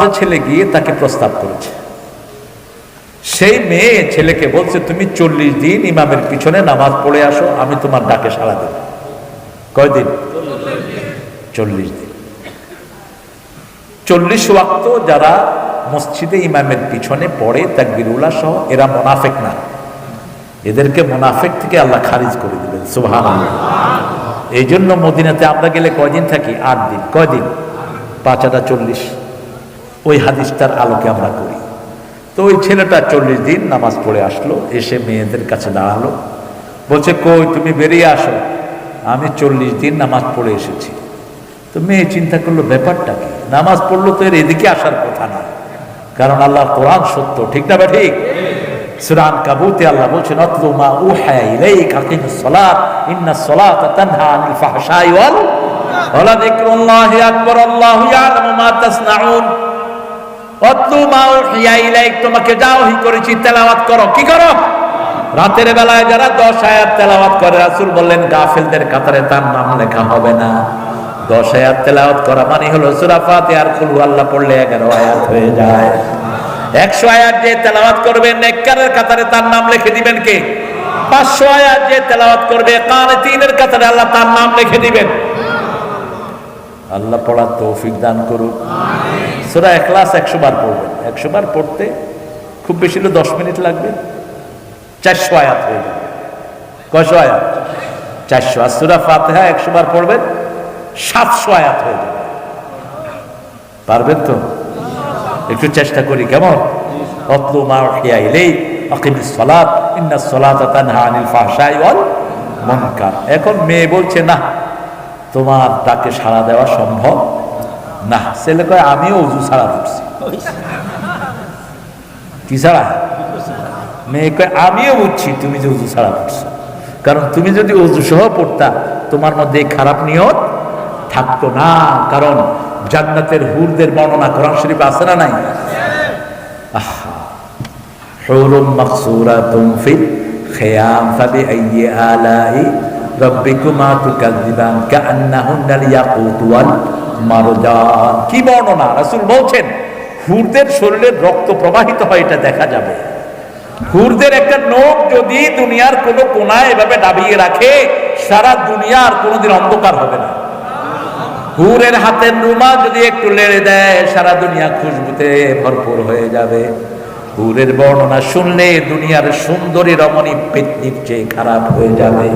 যে ছেলে গিয়ে তাকে প্রস্তাব করেছে। সেই মেয়ে ছেলেকে বলছে তুমি চল্লিশ দিন ইমামের পিছনে নামাজ পড়ে আসো আমি তোমার ডাকে সাড়া দেব। কয়দিন? চল্লিশ দিন। চল্লিশ ওয়াক্ত যারা মসজিদে ইমামের পিছনে পড়ে তাকবিরুল্লাহ সহ এরা মোনাফেক না। এদেরকে মোনাফেক থেকে আল্লাহ খারিজ করে দিবেন সুবহান এই জন্য মদিনাতে আমরা গেলে কয়দিন থাকি? আট দিন। কয়দিন? পাঁচ আটা চল্লিশ। ওই হাদিসটার আলোকে আমরা করি। তো ওই ছেলেটা চল্লিশ দিন নামাজ পড়ে আসলো, এসে মেয়েদের কাছে দাঁড়াল। বলছে, কই, তুমি বেরিয়ে আসো। আমি চল্লিশ দিন নামাজ পড়ে এসেছি। তো মেয়ে চিন্তা করল, ব্যাপারটা কি? নামাজ পড়ল তো এর এদিকে আসার কথা না। কারণ আল্লাহ কোরআন সত্য, ঠিক না ঠিক সুরান কাবুতে আল্লাহ বলছেন অতলু মা ইলাইকা আকিমুস সালাত ইন্নাস সালাতা তানহা আনিল ফাহশাই ওয়াল ওয়ালা যিকরুল্লাহি আকবার, আল্লাহু ইয়ালামু মা তাসনাউন অতলু মা উহিয়া ইলাইক তোমাকে যা ওহী করেছি, তেলাওয়াত করো। কি করো? রাতের বেলায় যারা দশ আয়াত তেলাওয়াত করে, রাসূল বললেন, গাফিলদের কাতারে তার নাম লেখা হবে না। দশ আয়াত তেলাওয়াত করা মানে হলো, সূরা ফাতিহার কুল আল্লাহ পড়লে 11 আয়াত হয়ে যায়। একশো আয়াত যে তেলাওয়াত করবে, নেককারের কাতারে তার নাম লিখে দিবেন কে? পাঁচশো আয়াত যে তেলাওয়াত করবে কানে তিনের কাতারে আল্লাহ তার নাম লিখে দিবেন। আল্লাহ পড়ার তৌফিক দান করুক। সুরা একলাস একশো বার পড়বেন। একশো বার পড়তে খুব বেশি হলে দশ মিনিট লাগবে। চারশো আয়াত হয়ে যাবে। কয়শো আয়াত? চারশো। আর সুরা ফাতেহা একশো বার পড়বেন, সাতশো আয়াত হয়ে যাবে। পারবেন তো? একটু চেষ্টা করি, কেমন? অতলু মা উহিয়া ইলাই আকিমিস সালাত, ইন্নাস সালাতা তানহা আনিল ফাহশাই ওয়াল এখন মেয়ে বলছে, না, তোমার তাকে সাড়া দেওয়া সম্ভব না ছেলে কয়, আমিও উজু ছাড়া দিচ্ছি কি ছাড়া? মেয়ে কয়, আমিও বুঝছি তুমি যে উজু ছাড়া পড়ছো। কারণ তুমি যদি উজু সহ পড়তা, তোমার মধ্যে খারাপ নিয়ত থাকতো না। কারণ জান্নাতের হুরদের বর্ণনা কোরআন শরীফ আছে না নাই? হুরুম মাকসুরাতুম ফি খিয়াম, ফাবিআইয়ি আলাই রাব্বিকুমা তুকাযযিবান কাআন্নাহুন্নাল ইয়াকুত ওয়াল কি বর্ণনা? রাসূল বলছেন, হুরদের শরীরের রক্ত প্রবাহিত হয়, এটা দেখা যাবে। হুরদের একটা নোক যদি দুনিয়ার কোনো কোনায় এভাবে দাবিয়ে রাখে, সারা দুনিয়ার কোনোদিন অন্ধকার হবে না। হুরের হাতের রুমা যদি একটু লেড়ে দেয়, সারা দুনিয়া খুশবুতে ভরপুর হয়ে যাবে। হুরের বর্ণনা শুনলে দুনিয়ার সুন্দরী রমণী পেতনির চেয়ে খারাপ হয়ে যাবে।